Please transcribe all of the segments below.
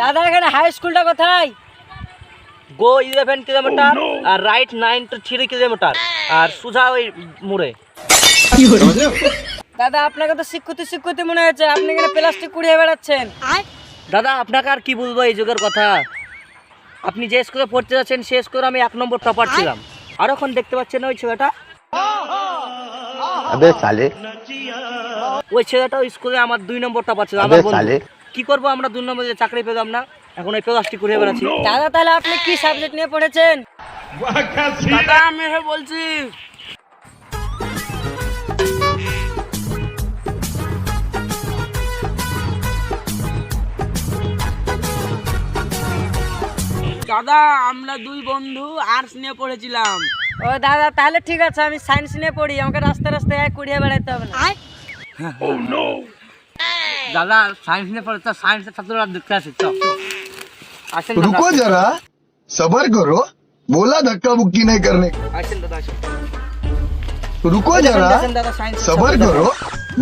দাদা এখানে হাই স্কুলটা কোথায়? গো ইলেভেন কিলোমিটার আর right nine two three kilometre আর সুজা ওই মোড়ে। দাদা আপনাকে তো শিক্ষতি শিক্ষতি মনে হয়েছে আপনি এখানে প্লাস্টিক কুড়িয়ে বেড়াচ্ছেন। দাদা আপনাকে আর কি বলব এই যুগের কথা? আপনি যে স্কুলে পড়তে যাচ্ছেন সে স্কুলে আমি এক নম্বর টপার ছিলাম। আর এখন দেখতে পাচ্ছেন ওই ছেলেটা? ওই ছেলেটা ওই স্কুলে আমার দুই নম্বর টপার ছিল আমার বন্ধু। কি করব? আমরা দুই নম্বরে চাকরি পেলাম না এখন ওই প্লাস্টিক ঘুরে বেড়াচ্ছি। দাদা তাহলে আপনি কি সাবজেক্ট নিয়ে পড়েছেন? দাদা আমি বলছি। দাদা আমরা দুই বন্ধু আর্টস নিয়ে পড়েছিলাম। ও দাদা তাহলে ঠিক আছে আমি সায়েন্স নিয়ে পড়ি আমাকে রাস্তা রাস্তায় এক কুড়িয়ে বেড়াতে হবে না। দাদা সায়েন্স নিয়ে পড়ে তো সায়েন্সের ছাত্ররা দেখতে আসে চল আসেন দাদা रुको जरा सबर करो बोला धक्का बुक्की नहीं करने আসেন দাদা আসেন रुको जरा আসেন দাদা সায়েন্স सबर करो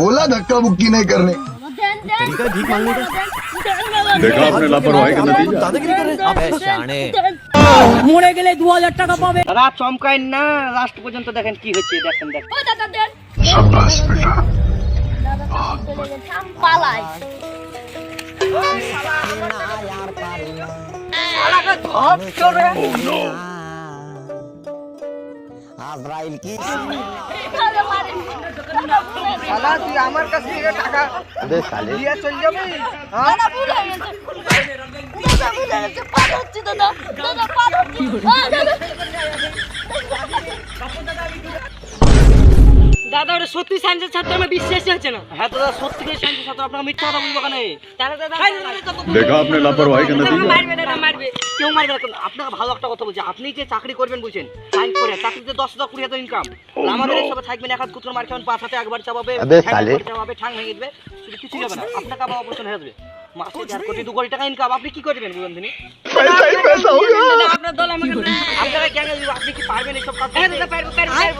बोला धक्का बुक्की नहीं करने देखा आपने लापरवाही का नतीजा মরে গেলে দু হাজার টাকা পাবে দাদা চমকাইন না লাস্ট পর্যন্ত দেখেন কি হচ্ছে দেখেন দেখেন চলে কি আমার কাছ টাকা হচ্ছে দাদা দাদা পার হচ্ছে দাদা ওটা সত্যি সায়েন্সের ছাত্র আমার বিশ্বাসই হচ্ছে না। হ্যাঁ দাদা সত্যি সায়েন্সের ছাত্র আপনার মিথ্যা কথা বলব কেন? দেখা আপনি লাপরওয়াহি কেন দিলেন মারবে না মারবে। কেউ মারবে না আপনাকে ভালো একটা কথা বলছি। আপনি যে চাকরি করবেন বলছেন সায়েন্স করে। চাকরিতে 10 হাজার 20 হাজার ইনকাম oh, আমাদের সব থাকবেন এক হাত কুতুর মার খাবেন পাঁচ হাতে একবার চাপাবে চাপাবে ঠাং ভেঙে দেবে শুধু কিছু যাবে না। আপনাকে আবার অপারেশন হয়ে যাবে। মাসে চার কোটি দু কোটি টাকা ইনকাম আপনি কি করবেন বলুন তিনি আপনার দল আমাকে আপনারা কেন আপনি কি পারবেন এইসব কাজ হ্যাঁ পারব পারব